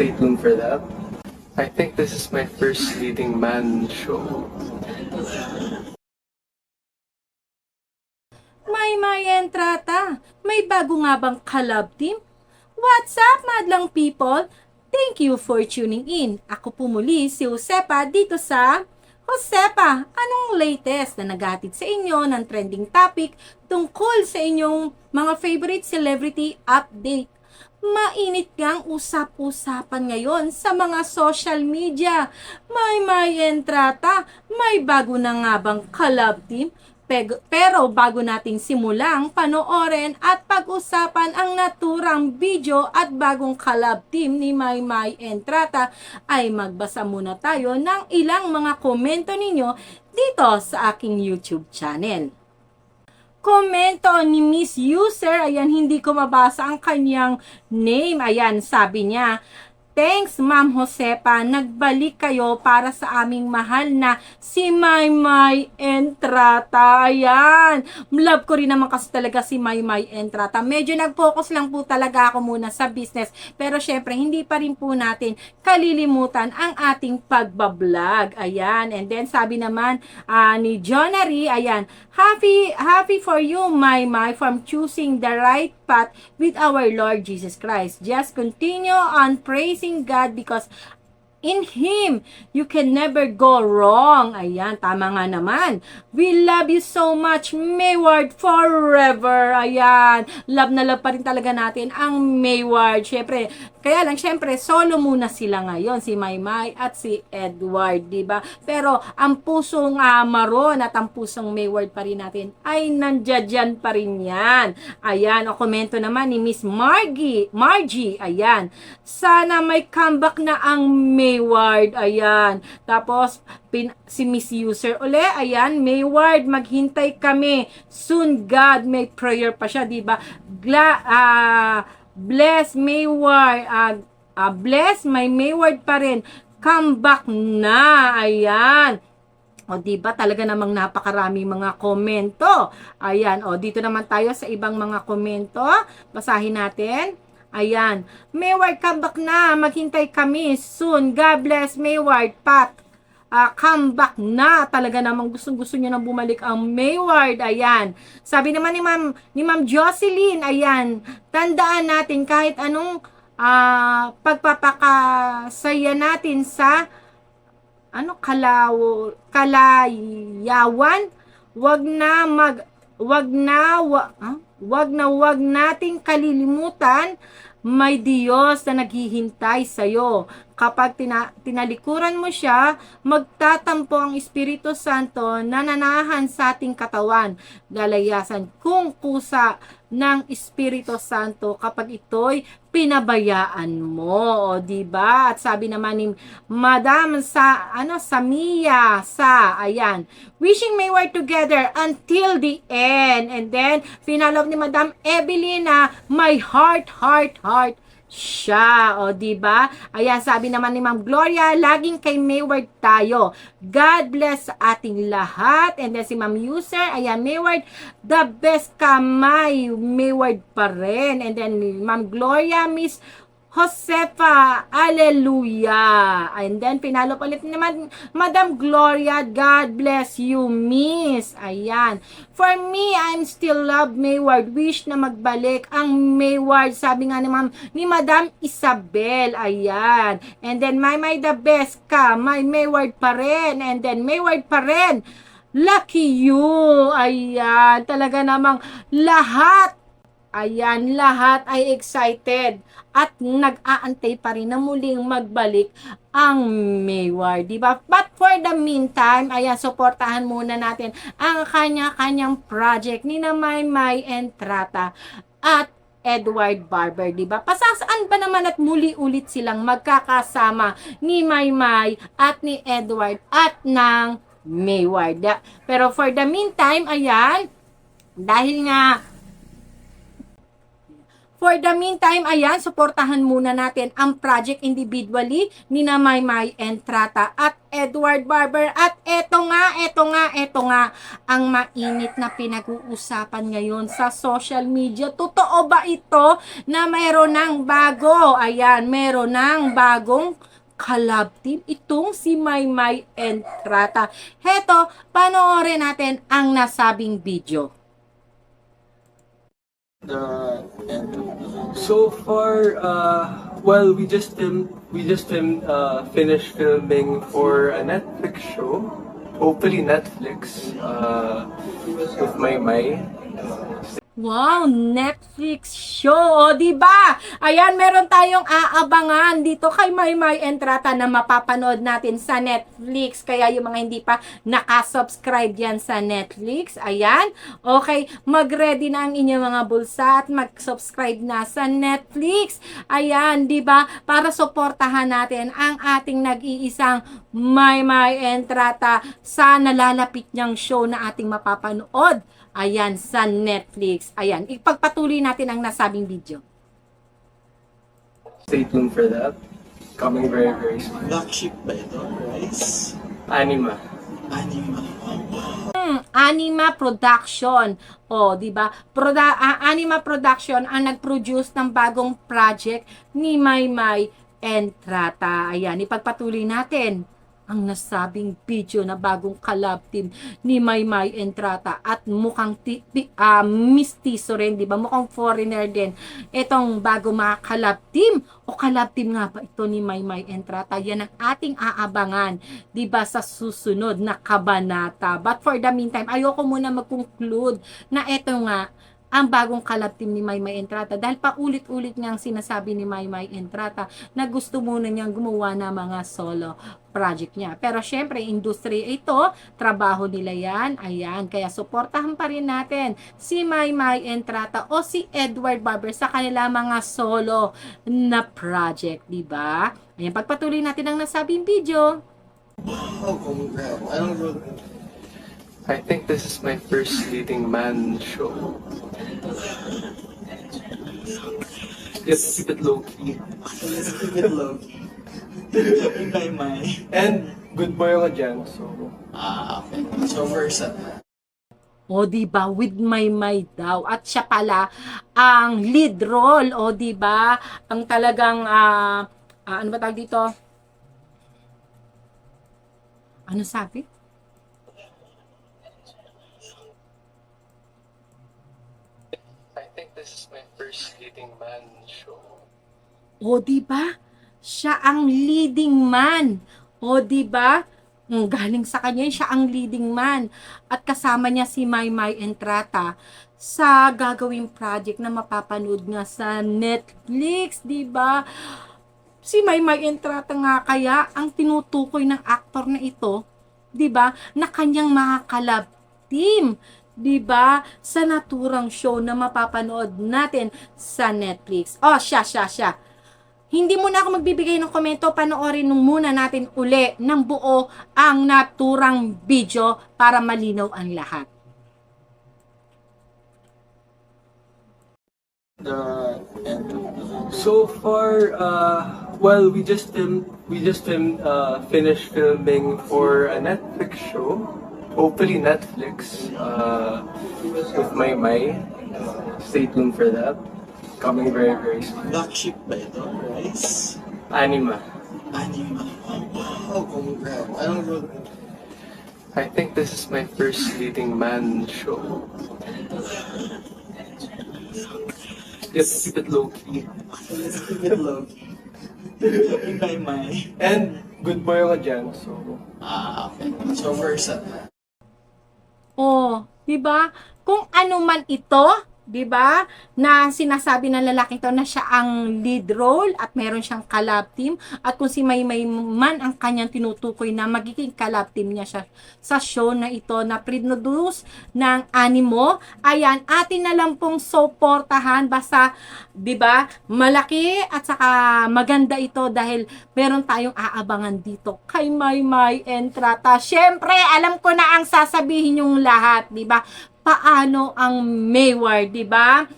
stay tuned for that. I think this is my first leading man show. May may entrata. May bago nga bang collab team? What's up, madlang people? Thank you for tuning in. Ako po muli si Josepa dito sa Josepa, anong latest na naghatid sa inyo ng trending topic tungkol sa inyong mga favorite celebrity update? Mainit ngang usap-usapan ngayon sa mga social media. May may entrata, may bago na nga bang collab team? Pero bago natin simulang panoorin at pag-usapan ang naturang video at bagong collab team ni May May Entrata, ay magbasa muna tayo ng ilang mga komento ninyo dito sa aking YouTube channel. Komento ni Miss User, ayan, hindi ko mabasa ang kanyang name. Ayan, sabi niya, Thanks, Ma'am Josepa. Nagbalik kayo para sa aming mahal na si Maymay Entrata. Ayan. Love ko rin naman kasi talaga si Maymay Entrata. Medyo nag-focus lang po talaga ako muna sa business. Pero syempre, hindi pa rin po natin kalilimutan ang ating pagbablog. Ayan. And then, sabi naman ah, ni Jonary, ayan, happy, happy for you, Maymay, from choosing the right path with our Lord Jesus Christ. Just continue on praising God because in Him, you can never go wrong. Ayan, tama nga naman. We love you so much, Mayward, forever. Ayan, love na love pa rin talaga natin ang Mayward. Syempre, kaya lang, syempre, solo muna sila ngayon, si Maymay at si Edward, di ba? Pero, ang pusong uh, Maron at ang pusong Mayward pa rin natin ay nandiyan pa rin yan. Ayan, o komento naman ni Miss Margie, Margie, ayan. Sana may comeback na ang Mayward, ayan. Tapos, pin, si Miss User uli, ayan, Mayward, maghintay kami. Soon, God, may prayer pa siya, di ba? Gla, ah, bless Mayward, ah, ah, bless my Mayward pa rin. Come back na, ayan. O di ba talaga namang napakarami mga komento. Ayan, o dito naman tayo sa ibang mga komento. Basahin natin. Ayan. Mayward, come back na. Maghintay kami soon. God bless Mayward, Pat. Ah, come back na. Talaga namang gustong-gusto niya nang bumalik ang Mayward. Ayan. Sabi naman ni Ma'am ni Ma'am Jocelyn, ayan. Tandaan natin kahit anong ah, pagpapakasaya natin sa ano kalaw kalayawan wag na mag wag na wa, ah? Wag na wag nating kalilimutan may Diyos na naghihintay sa iyo. Kapag tina, tinalikuran mo siya, magtatampo ang Espiritu Santo na nanahan sa ating katawan. Lalayasan kung kusa ng Espiritu Santo kapag ito'y pinabayaan mo, di ba? At sabi naman ni Madam sa ano Samia sa ayan, wishing may work together until the end. And then finalo ni Madam Evelina, my heart, heart, heart siya, o di ba? Ayan, sabi naman ni Ma'am Gloria, laging kay Mayward tayo. God bless ating lahat. And then si Ma'am User, ayan, Mayward, the best kamay, Mayward pa rin. And then Ma'am Gloria, Miss Josefa, Alleluia. And then, pinalo pa ulit naman, Madam Gloria, God bless you, Miss. Ayan. For me, I'm still love Mayward. Wish na magbalik ang Mayward. Sabi nga ni, Ma'am, ni Madam Isabel. Ayan. And then, my, my the best ka. My Mayward pa rin. And then, Mayward pa rin. Lucky you. Ayan. Talaga namang lahat Ayan, lahat ay excited at nag-aantay pa rin na muling magbalik ang Maywar, di ba? But for the meantime, ayan, suportahan muna natin ang kanya-kanyang project ni na Maymay Entrata at Edward Barber, di ba? Pasasaan ba naman at muli ulit silang magkakasama ni Maymay at ni Edward at ng Mayward. Pero for the meantime, ayan, dahil nga For the meantime, ayan, suportahan muna natin ang project individually ni na Maymay Entrata at Edward Barber. At eto nga, eto nga, eto nga, ang mainit na pinag-uusapan ngayon sa social media. Totoo ba ito na mayroon ng bago? Ayan, meron ng bagong collab team itong si Maymay Entrata. Heto, panoorin natin ang nasabing video. Uh, so far, uh, well, we just filmed, we just filmed, uh, finished filming for a Netflix show. Hopefully Netflix, uh, with my Mai. Wow, Netflix show, o, di ba? Ayan, meron tayong aabangan dito kay Maymay Entrata na mapapanood natin sa Netflix. Kaya yung mga hindi pa nakasubscribe yan sa Netflix, ayan. Okay, mag-ready na ang inyong mga bulsa at mag-subscribe na sa Netflix. Ayan, di ba? Para suportahan natin ang ating nag-iisang Maymay Entrata sa nalalapit niyang show na ating mapapanood. Ayan, sa Netflix. Ayan, ipagpatuloy natin ang nasabing video. Stay tuned for that. Coming very, very soon. Black sheep ba ito, guys? Anima. Anima. Hmm, Anima Production. O, di ba? Proda- ah, Anima Production ang nag-produce ng bagong project ni Maymay Entrata. Ayan, ipagpatuloy natin ang nasabing video na bagong collab team ni Maymay Entrata at mukhang ti- ti- ah, mistiso rin, di ba? Mukhang foreigner din. Itong bago mga collab team o collab team nga ba ito ni Maymay Entrata? Yan ang ating aabangan 'di ba sa susunod na kabanata. But for the meantime, ayoko muna mag-conclude na eto nga ang bagong collab team ni Maymay Entrata dahil paulit-ulit niyang sinasabi ni Maymay Entrata na gusto muna niyang gumawa ng mga solo project niya. Pero syempre, industry ito, trabaho nila yan, ayan, kaya suportahan pa rin natin si Maymay Entrata o si Edward Barber sa kanila mga solo na project, di ba? Ayan, pagpatuloy natin ang nasabing video. Oh, congrats. Anong role? I think this is my first leading man show. Just keep it low key. Let's keep it low. In my mind. And good boy ako dyan, so Ah, okay. So, versa. O di ba with my my daw at siya pala ang lead role o di ba ang talagang ah, ah, ano ba tawag dito ano sabi think this is my first leading man show. o di ba siya ang leading man o di ba Mm, galing sa kanya siya ang leading man at kasama niya si Maymay Entrata sa gagawing project na mapapanood nga sa Netflix, di ba? si Maymay Entrata nga kaya ang tinutukoy ng aktor na ito, 'di ba? Na kanyang makakalab team, 'di ba? Sa naturang show na mapapanood natin sa Netflix. Oh, siya, siya, siya. Hindi muna ako magbibigay ng komento, panoorin nung muna natin uli ng buo ang naturang video para malinaw ang lahat. The so far, uh, well, we just filmed, we just filmed, uh, finished filming for a Netflix show. Hopefully Netflix, uh, with my Mai. Stay tuned for that. Coming very, very soon. Black sheep ba ito, guys? Anima. Anima. Oh, congrats. I don't know. I think this is my first leading man show. Just keep it low key. Let's keep it low. key. In my. And good boy ako dyan, so Ah, okay. So, versa. Oh, 'di ba? Kung ano man ito, 'di ba? Na sinasabi ng lalaking to na siya ang lead role at meron siyang collab team at kung si Maymay man ang kanyang tinutukoy na magiging collab team niya siya sa show na ito na produce ng Animo, ayan, atin na lang pong suportahan basta 'di ba? Malaki at saka maganda ito dahil meron tayong aabangan dito kay Maymay Entrata. Syempre, alam ko na ang sasabihin yung lahat, 'di ba? Paano ang Mayward, 'di ba?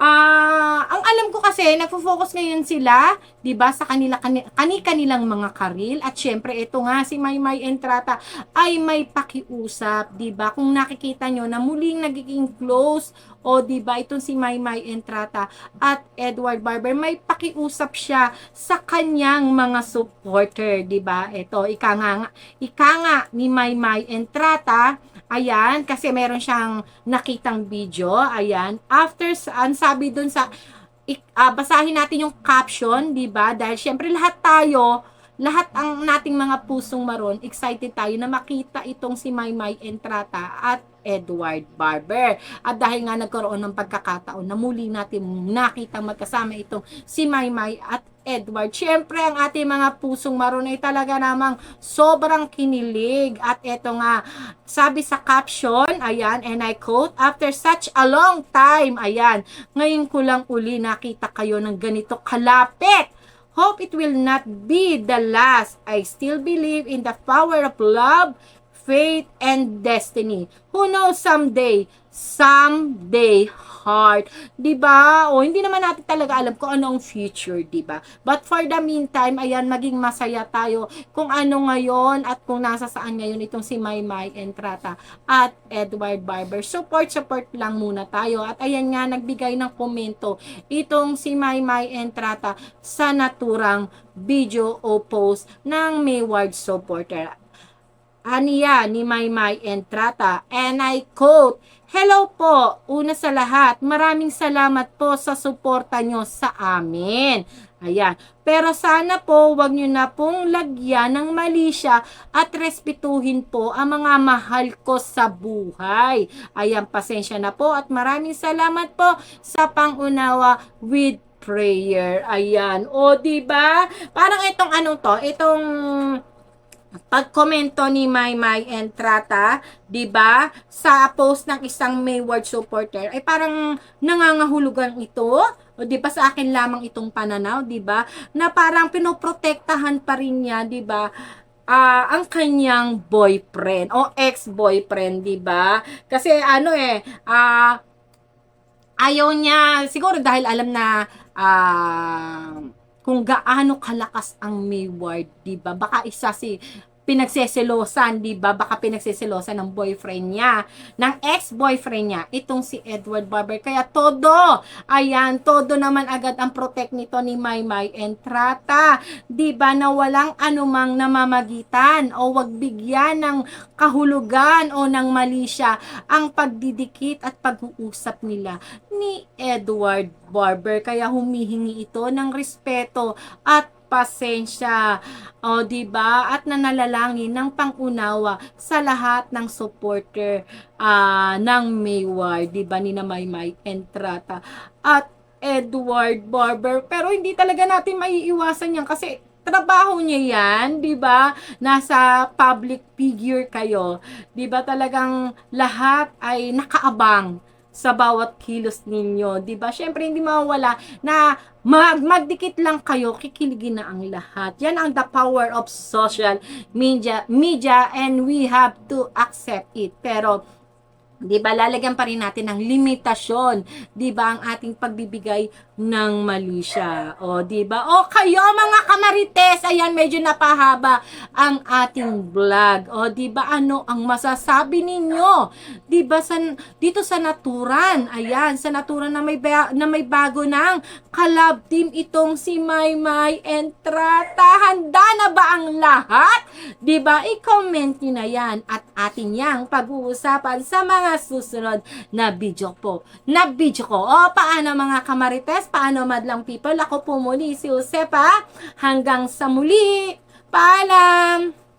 Ah, ang alam ko kasi nagfo-focus ngayon sila, 'di ba, sa kanila kani, kanilang mga karil at syempre ito nga si Maymay Entrata ay may pakiusap, 'di ba? Kung nakikita nyo na muling nagiging close o 'di ba itong si Maymay Entrata at Edward Barber may pakiusap siya sa kanyang mga supporter, 'di ba? Ito ika nga ika nga ni Maymay Entrata Ayan, kasi meron siyang nakitang video. Ayan. After, ang sabi dun sa, ah, basahin natin yung caption, di ba? Dahil syempre lahat tayo, lahat ang nating mga pusong maron, excited tayo na makita itong si Maymay Entrata at Edward Barber. At dahil nga nagkaroon ng pagkakataon na muli natin nakita magkasama itong si Maymay at Edward. Syempre, ang ating mga pusong maron ay talaga namang sobrang kinilig. At eto nga, sabi sa caption, ayan, and I quote, After such a long time, ayan, ngayon ko lang uli nakita kayo ng ganito kalapit. Hope it will not be the last. I still believe in the power of love, faith, and destiny. Who knows someday, someday, heart. 'Di ba? O hindi naman natin talaga alam kung ano ang future, 'di ba? But for the meantime, ayan maging masaya tayo kung ano ngayon at kung nasa saan ngayon itong si Maymay Entrata at Edward Barber. Support support lang muna tayo. At ayan nga nagbigay ng komento itong si Maymay Entrata sa naturang video o post ng Mayward supporter aniya ni Maymay Entrata and I quote, Hello po, una sa lahat, maraming salamat po sa suporta nyo sa amin. Ayan. Pero sana po, wag nyo na pong lagyan ng mali siya at respetuhin po ang mga mahal ko sa buhay. Ayan, pasensya na po at maraming salamat po sa pangunawa with prayer. Ayan. O, ba? Parang itong anong to, itong pagkomento ni Maymay Entrata, 'di ba? Sa post ng isang Mayward supporter ay parang nangangahulugan ito. 'di ba sa akin lamang itong pananaw, 'di ba? Na parang pinoprotektahan pa rin niya, 'di ba? ah ang kanyang boyfriend o ex-boyfriend, 'di ba? Kasi ano eh, ah ayaw niya siguro dahil alam na ah kung gaano kalakas ang Mayward, 'di ba? Baka isa si pinagseselosan, 'di ba? Baka pinagseselosan ng boyfriend niya, ng ex-boyfriend niya, itong si Edward Barber. Kaya todo, ayan, todo naman agad ang protect nito ni Maymay Entrata, 'di ba? Na walang anumang namamagitan o wag bigyan ng kahulugan o ng mali siya ang pagdidikit at pag-uusap nila ni Edward Barber. Kaya humihingi ito ng respeto at pasensya. O, di ba? At nananalangin ng pangunawa sa lahat ng supporter ah, ng Mayward, di ba? Ni na Maymay Entrata at Edward Barber. Pero hindi talaga natin maiiwasan yan kasi trabaho niya yan, 'di ba? Nasa public figure kayo. 'Di ba talagang lahat ay nakaabang sa bawat kilos ninyo, 'di ba? Syempre hindi mawawala na mag magdikit lang kayo, kikiligin na ang lahat. Yan ang the power of social media, media and we have to accept it. Pero 'di ba? Lalagyan pa rin natin ng limitasyon. 'di ba? Ang ating pagbibigay ng mali siya. O 'di ba? O kayo mga kamarites! Ayan medyo napahaba ang ating vlog. O 'di ba? Ano ang masasabi ninyo? 'di ba? Sa dito sa naturan. Ayan sa naturan na may ba- na may bago ng collab team itong si Maymay Entrata handa na ba ang lahat? 'di ba? I-comment niyo na yan. At atin yang pag-uusapan sa mga susunod na video po. Na video ko. O, paano mga kamarites? Paano madlang people? Ako po muli si Josepa. Hanggang sa muli. Paalam!